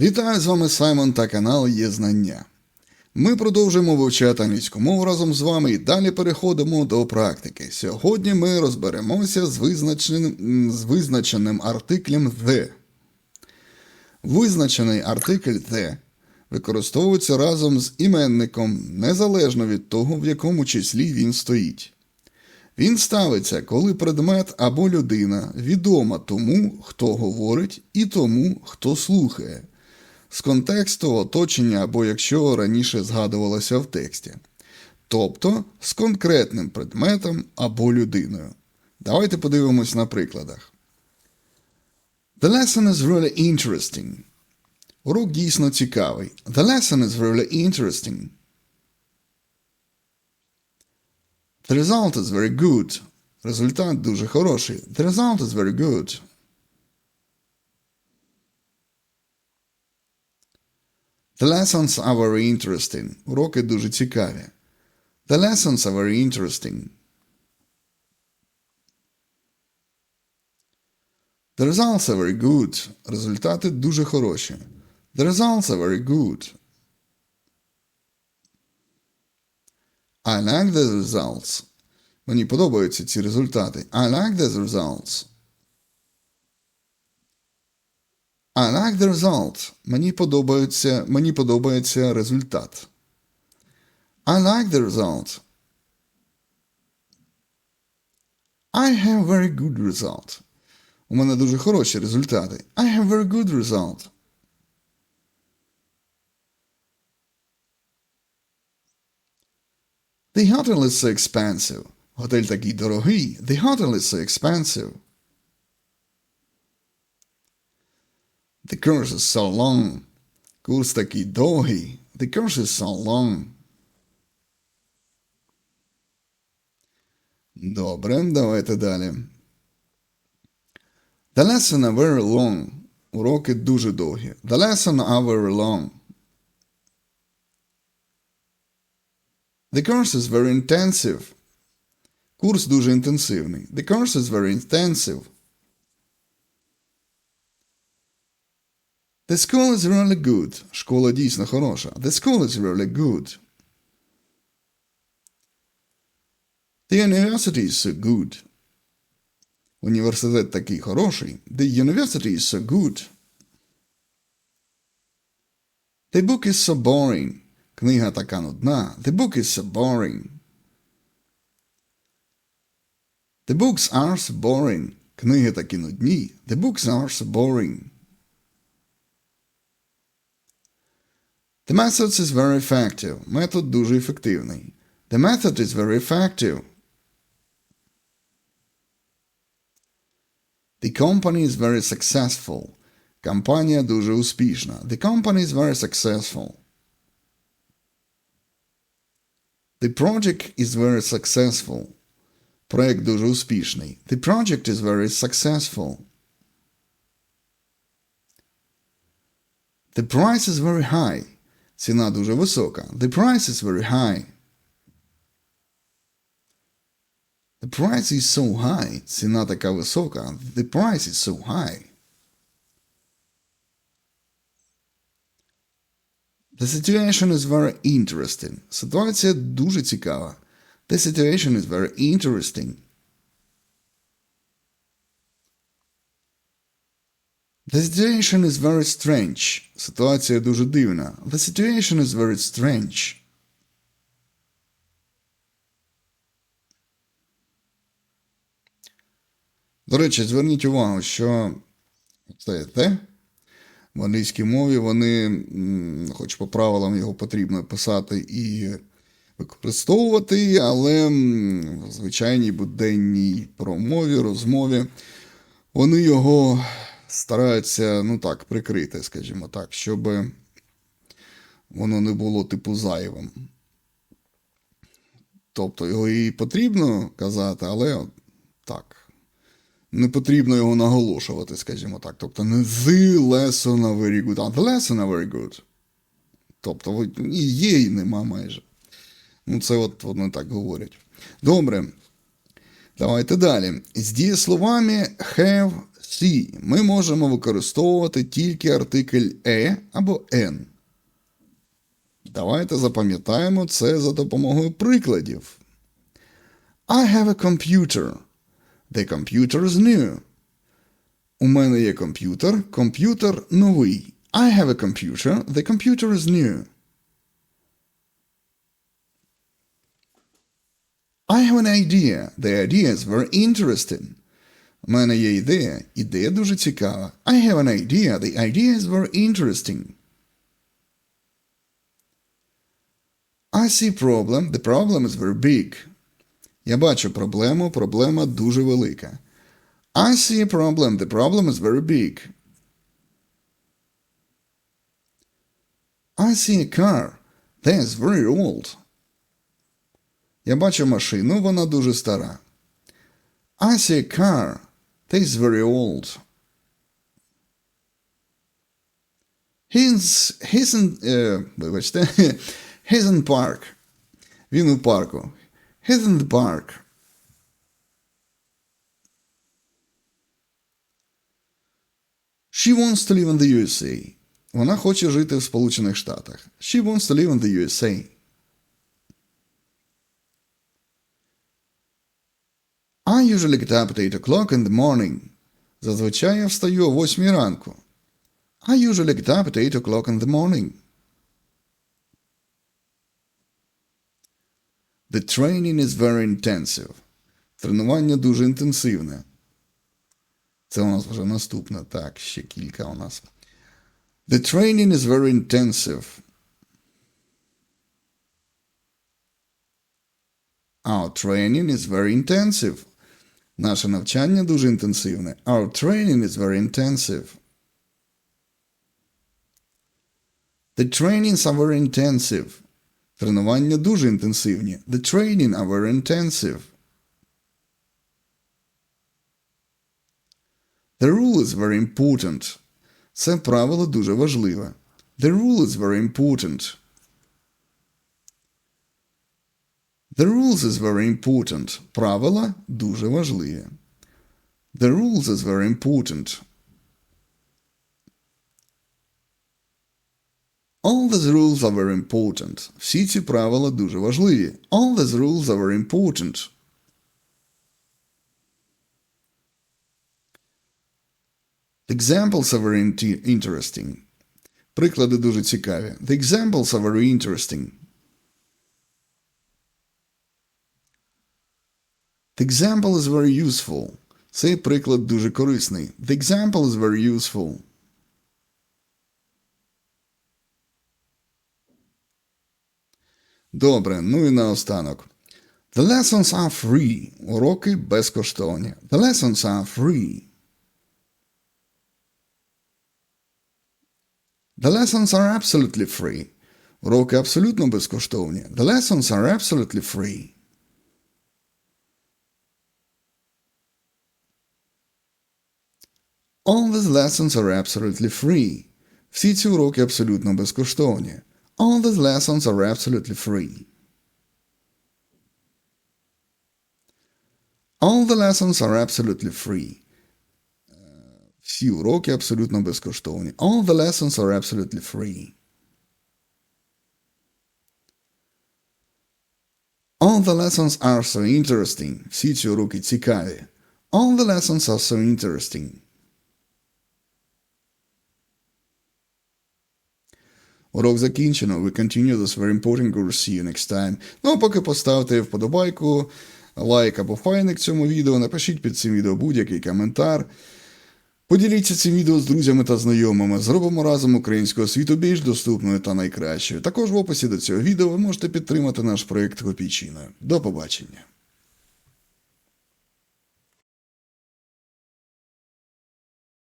Вітаю з вами Саймон та канал Є Знання. Ми продовжуємо вивчати англійську мову разом з вами і далі переходимо до практики. Сьогодні ми розберемося з визначеним, з визначеним артиклем the. Визначений артикль the використовується разом з іменником незалежно від того, в якому числі він стоїть. Він ставиться, коли предмет або людина відома тому, хто говорить, і тому, хто слухає, з контексту оточення або якщо раніше згадувалося в тексті, тобто з конкретним предметом або людиною. Давайте подивимось на прикладах. The lesson is really interesting. Урок дійсно цікавий. The lesson is really interesting. The result is very good. Результат дуже хороший. The result is very good. The lessons are very interesting. Уроки дуже цікаві. The lessons are very interesting. The results are very good. Результати дуже хороші. The results are very good. I like the results. Мені подобаються ці результати. I like the results. I like the result. Мені подобається, мені подобається результат. I like the result. I have very good result. У мене дуже хороші результати. I have very good result. The hotel is so expensive. Готель такий дорогий. The hotel is so expensive. The course is so long. Курс такий довгий. The course is so long. Добре, давайте далі. The lesson are very long. Уроки дуже довгі. The lesson are very long. The course is very intensive. Курс дуже інтенсивний. The course is very intensive. The school is really good. Школа дійсно хороша. The school is really good. The university is so good. Університет такий хороший. The university is so good. The book is so boring. Книга така нудна. The book is so boring. The books are so boring. Книги такі нудні. The books are so boring. The method is very effective. Метод дуже ефективний. The method is very effective. The company is very successful. Компанія дуже успішна. The company is very successful. The project is very successful. Проект дуже успішний. The project is very successful. The price is very high. Ціна дуже висока. The price is very high. The price is so high. Ціна така висока. The price is so high. The situation is very interesting. Ситуація дуже цікава. The situation is very interesting. The situation is very strange. Ситуація дуже дивна. The situation is very strange. До речі, зверніть увагу, що це те в англійській мові вони, хоч по правилам його потрібно писати і використовувати, але в звичайній буденній промові, розмові вони його стараються, ну так, прикрити, скажімо так, щоб воно не було типу зайвим. Тобто його і потрібно казати, але так. Не потрібно його наголошувати, скажімо так. Тобто не the lesson are very good, а the lesson are very good. Тобто і є, нема майже. Ну, це от вони так говорять. Добре. Давайте далі. З дієсловами have, see ми можемо використовувати тільки артикль е або n. Давайте запам'ятаємо це за допомогою прикладів. I have a computer. The computer is new. У мене є комп'ютер. Комп'ютер новий. I have a computer. The computer is new. I have an idea. The idea is very interesting. У мене є ідея. Ідея дуже цікава. I have an idea. The idea is very interesting. I see problem. The problem is very big. Я бачу проблему. Проблема дуже велика. I see a problem. The problem is very big. I see a car. That is very old. Я бачу машину, вона дуже стара. I see a car. That is very old. He's, he's in, е, вибачте, he's in park. Він у парку. He's in the park. She wants to live in the USA. Вона хоче жити в Сполучених Штатах. She wants to live in the USA. I usually get up at 8 o'clock in the morning. Зазвичай я встаю о 8 ранку. I usually get up at 8 o'clock in the morning. The training is very intensive. Тренування дуже інтенсивне. Це у нас вже наступне. Так, ще кілька у нас. The training is very intensive. Our training is very intensive. Наше навчання дуже інтенсивне. Our training is very intensive. The trainings are very intensive. Тренування дуже інтенсивні. The training are very intensive. The rule is very important. Це правило дуже важливе. The rule is very important. The rules is very important. Правила дуже важливі. The rules is very important. All these rules are very important. Всі ці правила дуже важливі. All these rules are very important. The examples are very inti- interesting. Приклади дуже цікаві. The examples are very interesting. The example is very useful. Цей приклад дуже корисний. The example is very useful. Добре, ну і наостанок. The lessons are free. Уроки безкоштовні. The lessons are free. The lessons are absolutely free. Уроки абсолютно безкоштовні. The lessons are absolutely free. All these lessons are absolutely free. Всі ці уроки абсолютно безкоштовні. All these lessons are absolutely free. All the lessons are absolutely free. Е, Всі уроки абсолютно безкоштовні. All the lessons are absolutely free. All the lessons are so interesting. Всі ці уроки цікаві. All the lessons are so interesting. Урок закінчено. We continue this very important course. See you next time. Ну а поки поставте вподобайку, лайк або файник цьому відео, напишіть під цим відео будь-який коментар. Поділіться цим відео з друзями та знайомими. Зробимо разом українську освіту більш доступною та найкращою. Також в описі до цього відео ви можете підтримати наш проєкт копійчиною. До побачення.